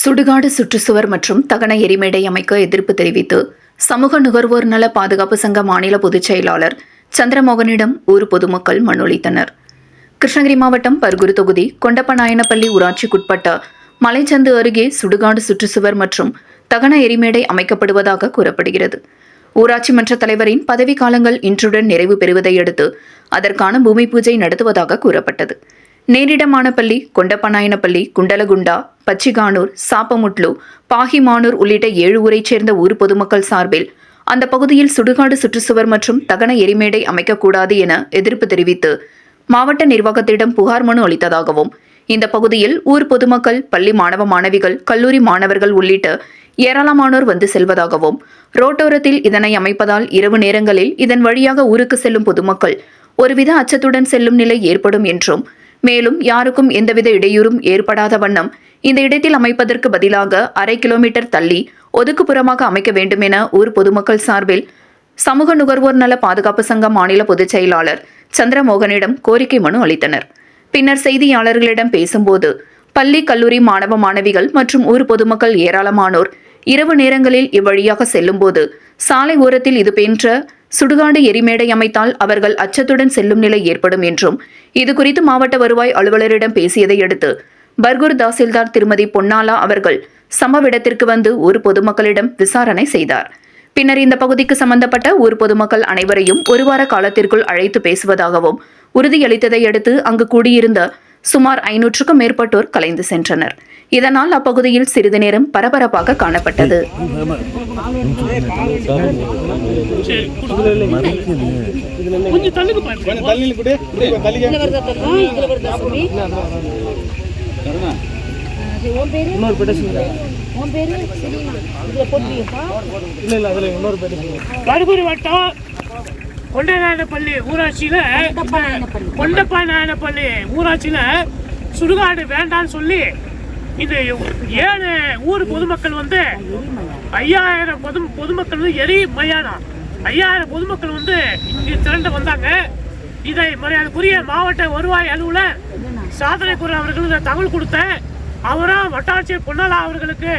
சுடுகாடு சுற்றுச்சுவர் மற்றும் தகன எரிமேடை அமைக்க எதிர்ப்பு தெரிவித்து சமூக நுகர்வோர் நல பாதுகாப்பு சங்க மாநில பொதுச் செயலாளர் சந்திரமோகனிடம் ஊர் பொதுமக்கள் மனு அளித்தனர். கிருஷ்ணகிரி மாவட்டம் பர்குரு தொகுதி கொண்டப்பநாயனப்பள்ளி ஊராட்சிக்குட்பட்ட மலைச்சந்து அருகே சுடுகாடு சுற்றுச்சுவர் மற்றும் தகன எரிமேடை அமைக்கப்படுவதாக கூறப்படுகிறது. ஊராட்சி மன்ற தலைவரின் பதவிக்காலங்கள் இன்றுடன் நிறைவு பெறுவதை அடுத்து அதற்கான பூமி பூஜை நடத்துவதாக கூறப்பட்டது. நேரிடமானப்பள்ளி கொண்டப்பநாயனப்பள்ளி குண்டலகுண்டா பச்சிகானூர் சாப்பமுட்லு பாகிமானூர் உள்ளிட்ட ஏழு ஊரைச் சேர்ந்த ஊர் பொதுமக்கள் சார்பில் அந்த பகுதியில் சுடுகாடு சுற்றுச்சுவர் மற்றும் தகன எரிமேடை அமைக்கக்கூடாது என எதிர்ப்பு தெரிவித்து மாவட்ட நிர்வாகத்திடம் புகார் மனு அளித்ததாகவும் இந்த பகுதியில் ஊர் பொதுமக்கள் பள்ளி மாணவ மாணவிகள் கல்லூரி மாணவர்கள் உள்ளிட்ட ஏராளமானோர் வந்து செல்வதாகவும் ரோட்டோரத்தில் இதனை அமைப்பதால் இரவு நேரங்களில் இதன் வழியாக ஊருக்கு செல்லும் பொதுமக்கள் ஒருவித அச்சத்துடன் செல்லும் நிலை ஏற்படும் என்றும் மேலும் யாருக்கும் எந்தவித இடையூறும் ஏற்படாத வண்ணம் இந்த இடத்தில் அமைப்பதற்கு பதிலாக அரை கிலோமீட்டர் தள்ளி ஒதுக்குப்புறமாக அமைக்க வேண்டும் என ஊர் பொதுமக்கள் சார்பில் சமூக நுகர்வோர் நல பாதுகாப்பு சங்க மாநில பொதுச் செயலாளர் சந்திரமோகனிடம் கோரிக்கை மனு அளித்தனர். பின்னர் செய்தியாளர்களிடம் பேசும்போது பள்ளி கல்லூரி மாணவ மாணவிகள் மற்றும் ஊர் பொதுமக்கள் ஏராளமானோர் இரவு நேரங்களில் இவ்வழியாக செல்லும்போது சாலை ஓரத்தில் இது போன்ற சுடுகாடு எரிமேடை அமைத்தால் அவர்கள் அச்சத்துடன் செல்லும் நிலை ஏற்படும் என்றும் இதுகுறித்து மாவட்ட வருவாய் அலுவலரிடம் பேசியதை அடுத்து பர்கூர் தாசில்தார் திருமதி பொன்னாலா அவர்கள் சம்பவ இடத்திற்கு வந்து ஒரு பொதுமக்களிடம் விசாரணை செய்தார். பின்னர் இந்த பகுதிக்கு சம்பந்தப்பட்ட ஊர் பொதுமக்கள் அனைவரையும் ஒரு வார காலத்திற்குள் அழைத்து பேசுவதாகவும் உறுதியளித்ததை அடுத்து அங்கு கூடியிருந்த சுமார் ஐநூற்றுக்கும் மேற்பட்டோர் கலைந்து சென்றனர். இதனால் அப்பகுதியில் சிறிது நேரம் பரபரப்பாக காணப்பட்டது. இன்னொரு கொண்டநாயனப்பள்ளி ஊராட்சியில கொண்டப்பநாயனப்பள்ளி. கொண்டப்பநாயனப்பள்ளி ஊராட்சியில சுடுகாடு வேண்டாம்னு சொல்லி இந்த ஏழு ஊர் பொதுமக்கள் வந்து ஐயாயிரம் பொது பொதுமக்கள் வந்து எரி மயானம். ஐயாயிரம் பொதுமக்கள் வந்து இங்கு திரண்டு வந்தாங்க. இதை மரியாதைக்குரிய மாவட்ட வருவாய் அலுவலர் சாதனைக்குரிய அவர்கள் இந்த தகவல் கொடுத்தேன் அவரும் வட்டாட்சியர் பொன்னாலா அவர்களுக்கு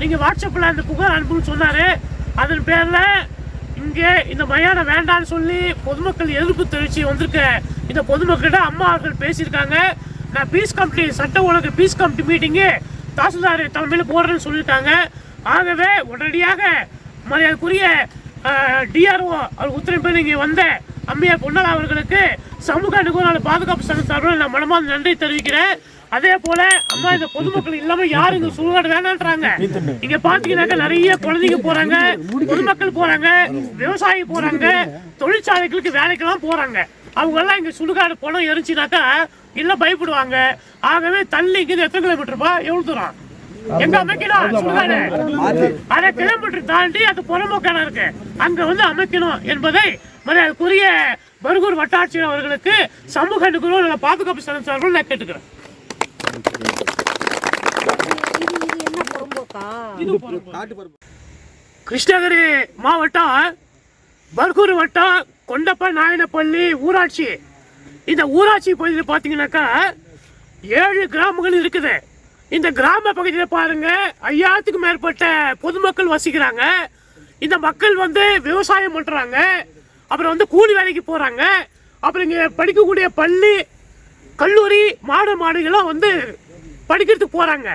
நீங்க வாட்ஸ்அப்ல அந்த புகார் அனுப்புன்னு சொன்னாரு. அதன் பேர்ல இங்கே இந்த மயானம் வேண்டாம்னு சொல்லி பொதுமக்கள் எதிர்ப்பு தெரிவிச்சு வந்திருக்க இந்த பொதுமக்கள்கிட்ட அம்மா அவர்கள் பேசியிருக்காங்க. நான் பீஸ் கமிட்டி சட்ட ஒழுங்கு பீஸ் கமிட்டி மீட்டிங்கு தாசில்தார் தலைமையில் போடுறேன்னு சொல்லியிருக்காங்க. ஆகவே உடனடியாக மரியாதைக்குரிய டிஆர்ஓ அவர் உத்தரவு இங்கே வந்த அம்மையார் பொன்னலா அவர்களுக்கு சமூக நுகர்வோர் பாதுகாப்பு சங்க சார்பில் நான் மனமார்ந்த நன்றி தெரிவிக்கிறேன். அதே போல அம்மா இந்த பொதுமக்கள் இல்லாம யாரும் இங்க சுடுகாடு வேணான்றாங்க இங்க பாத்தீங்கன்னாக்க நிறைய குழந்தைங்க போறாங்க பொதுமக்கள் போறாங்க விவசாயி போறாங்க தொழிற்சாலைகளுக்கு வேலைக்கெல்லாம் போறாங்க. அவங்க எல்லாம் இங்க சுடுகாடு பணம் எரிச்சுனாக்கா இல்ல பயப்படுவாங்க. ஆகவே தள்ளி இங்க எத்தனை கிலோமீட்டர்ப்பா எவ்வளவு தூரம்? எங்க அமைக்கணும்? சுடுகாடு. அரை கிலோமீட்டர் தாண்டி அது புறம்போக்கான இருக்கு. அங்க வந்து அமைக்கணும் என்பதை மரியாதைக்குரிய பர்கூர் வட்டாட்சியர் அவர்களுக்கு சமூக நுகர்வோர் பாதுகாப்பு சங்கம் சார்பில் நான் கேட்டுக்கிறேன். கிருஷ்ணகிரி மாவட்டம் பர்கூர் வட்டம் கொண்டப்ப நாயனப்பள்ளி ஊராட்சி. இந்த ஊராட்சி பகுதியில் பார்த்தீங்கன்னாக்கா ஏழு கிராமங்கள் இருக்குது. இந்த கிராம பகுதியில் பாருங்க ஐயாயிரத்துக்கும் மேற்பட்ட பொதுமக்கள் வசிக்கிறாங்க. இந்த மக்கள் வந்து விவசாயம் பண்ணுறாங்க அப்புறம் வந்து கூலி வேலைக்கு போகிறாங்க அப்புறம் இங்கே படிக்கக்கூடிய பள்ளி கல்லூரி மாடு மாடுகள்லாம் வந்து படிக்கிறதுக்கு போகிறாங்க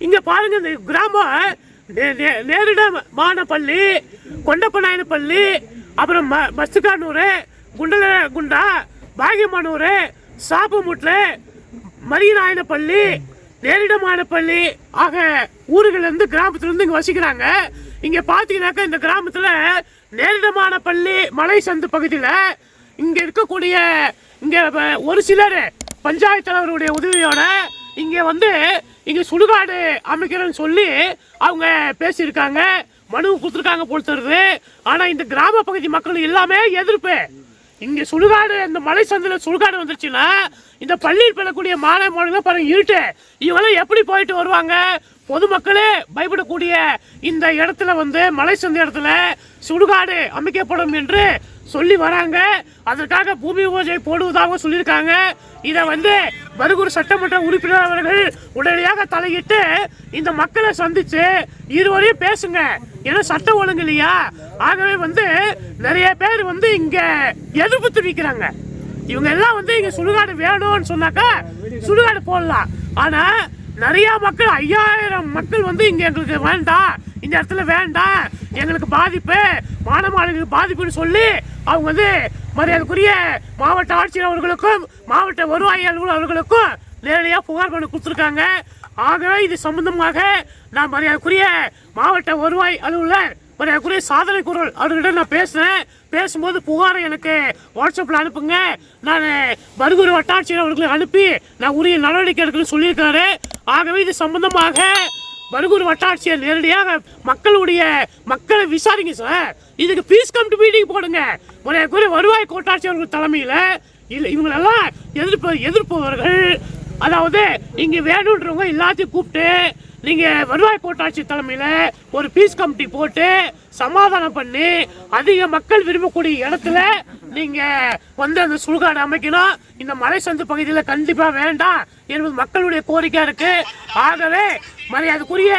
இங்கே பாருங்க இந்த கிராமம் நே- நே- நேரிடமான பள்ளி கொண்டப்பநாயன பள்ளி அப்புறம் ம மஸ்துகானூர் குண்டல குண்டா பாகியமானூர் பள்ளி நேரிடமான பள்ளி ஆக ஊர்கள்லேருந்து கிராமத்துலேருந்து இங்கே வசிக்கிறாங்க. இங்கே பார்த்தீங்கன்னாக்கா இந்த கிராமத்தில் நேரிடமானப்பள்ளி மலை சந்து பகுதியில் இங்கே இருக்கக்கூடிய இங்கே ஒரு சிலர் பஞ்சாயத்து தலைவருடைய உதவியோட இங்கே வந்து இங்கே சுடுகாடு அமைக்கிறேன்னு சொல்லி அவங்க பேசியிருக்காங்க. மனு கொடுத்துருக்காங்க பொறுத்தருது ஆனால் இந்த கிராம பகுதி மக்கள் எல்லாமே எதிர்ப்பு. இங்கே சுடுகாடு இந்த மலை சந்தையில் சுடுகாடு வந்துருச்சுன்னா இந்த பள்ளியில் பெறக்கூடிய மாணவ மாணவர்கள் பாருங்க இருட்டு. இவங்களாம் எப்படி போயிட்டு வருவாங்க? பொதுமக்களே பயப்படக்கூடிய இந்த இடத்துல வந்து மலை சந்த இடத்துல சுடுகாடு அமைக்கப்படும் என்று சொல்லி வராங்க. அதற்காக பூமி பூஜை போடுவதாக சொல்லியிருக்காங்க. இதை வந்து பருகூர் சட்டமன்ற உறுப்பினர் அவர்கள் உடனடியாக தலையிட்டு இந்த மக்களை சந்திச்சு இருவரையும் பேசுங்க. ஏன்னா சட்டம் ஒழுங்கு இல்லையா? ஆகவே வந்து நிறைய பேர் வந்து இங்க எதிர்ப்பு தெரிவிக்கிறாங்க. இவங்க எல்லாம் வந்து இங்க சுடுகாடு வேணும்னு சொன்னாக்கா சுடுகாடு போடலாம். ஆனா நிறைய மக்கள் ஐயாயிரம் மக்கள் வந்து இங்க எங்களுக்கு வேண்டாம். இந்த இடத்துல வேண்டாம். எங்களுக்கு பாதிப்பு மாணவர்களுக்கு பாதிப்புன்னு சொல்லி அவங்க வந்து மரியாதைக்குரிய மாவட்ட ஆட்சியர் அவர்களுக்கும் மாவட்ட வருவாய் அலுவலர் அவர்களுக்கும் நேரடியாக புகார் பண்ணி கொடுத்துருக்காங்க. ஆகவே இது சம்பந்தமாக நான் மரியாதைக்குரிய மாவட்ட வருவாய் அலுவலர் மரியாதைக்குரிய சாதனை குரல் அவர்கிட்ட நான் பேசுகிறேன் பேசும்போது புகாரை எனக்கு வாட்ஸ்அப்பில் அனுப்புங்க. நான் பருகூர் வட்டாட்சியர் அவர்களுக்கு அனுப்பி நான் உரிய நடவடிக்கை எடுக்கணும்னு சொல்லியிருக்காரு. ஆகவே இது சம்பந்தமாக பருகூர் வட்டாட்சியர் நேரடியாக மக்களுடைய மக்களை விசாரிங்க சார். இதுக்கு பீஸ் கமிட்டி மீட்டிங் போடுங்க. குறை வருவாய் கோட்டாட்சியர்கள் தலைமையில் இல்லை இவங்களெல்லாம் எதிர்ப்பு எதிர்ப்பவர்கள். அதாவது இங்கே வேணுன்றவங்க எல்லாத்தையும் கூப்பிட்டு நீங்கள் வருவாய் கோட்டாட்சி தலைமையில் ஒரு பீஸ் கமிட்டி போட்டு சமாதானம் பண்ணி அதிக மக்கள் விரும்பக்கூடிய இடத்துல நீங்கள் வந்து அந்த சுடுகாடு அமைக்கணும். இந்த மலை சந்து பகுதியில் கண்டிப்பாக வேண்டாம். என்பது மக்களுடைய கோரிக்கை இருக்கு. ஆகவே மரியாதைக்குரிய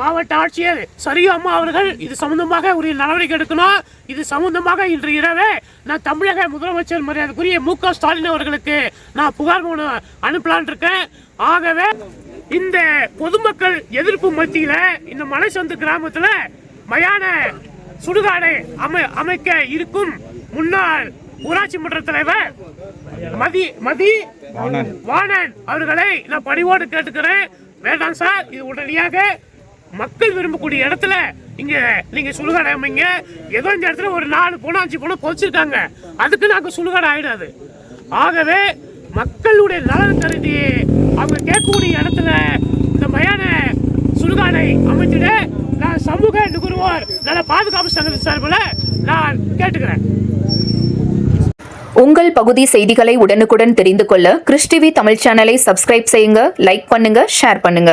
மாவட்ட ஆட்சியர் சரியு அம்மா அவர்கள் இது சம்பந்தமாக உரிய நடவடிக்கை எடுக்கணும். இது சம்பந்தமாக இன்று இரவே நான் தமிழக முதலமைச்சர் மரியாதைக்குரிய மு க ஸ்டாலின் அவர்களுக்கு நான் புகார் மனு அனுப்பலான் இருக்கேன். ஆகவே இந்த பொதுமக்கள் எதிர்ப்பு மத்தியில இந்த மலைசந்து கிராமத்துல மயான சுடுகாடை அமை அமைக்க இருக்கும் முன்னாள் ஊராட்சி மன்ற தலைவர் மதி மதி வாணன். அவர்களை நான் பணிவோடு கேட்டுக்கிறேன். வேண்டாம் சார் இது உடனடியாக மக்கள் விரும்பக்கூடிய இடத்துல இங்க நீங்க சுடுகாடு அமைங்க. ஏதோ இந்த இடத்துல ஒரு நாலு போனா அஞ்சு போனா பொதிச்சிருக்காங்க. அதுக்கு நாங்க சுடுகாடு ஆயிடாது. ஆகவே மக்களுடைய நலன் கருதி அவங்க கேட்கக்கூடிய இடத்துல இந்த மயான சுடுகாடை அமைச்சிட நான் சமூக நுகர்வோர் நல்ல பாதுகாப்பு சங்கத்தின் சார்பில் நான் கேட்டுக்கிறேன். உங்கள் பகுதி செய்திகளை உடனுக்குடன் தெரிந்து கொள்ள கிறிஸ்டிவி தமிழ் சேனலை சப்ஸ்கிரைப் செய்யுங்க லைக் பண்ணுங்க ஷேர் பண்ணுங்க.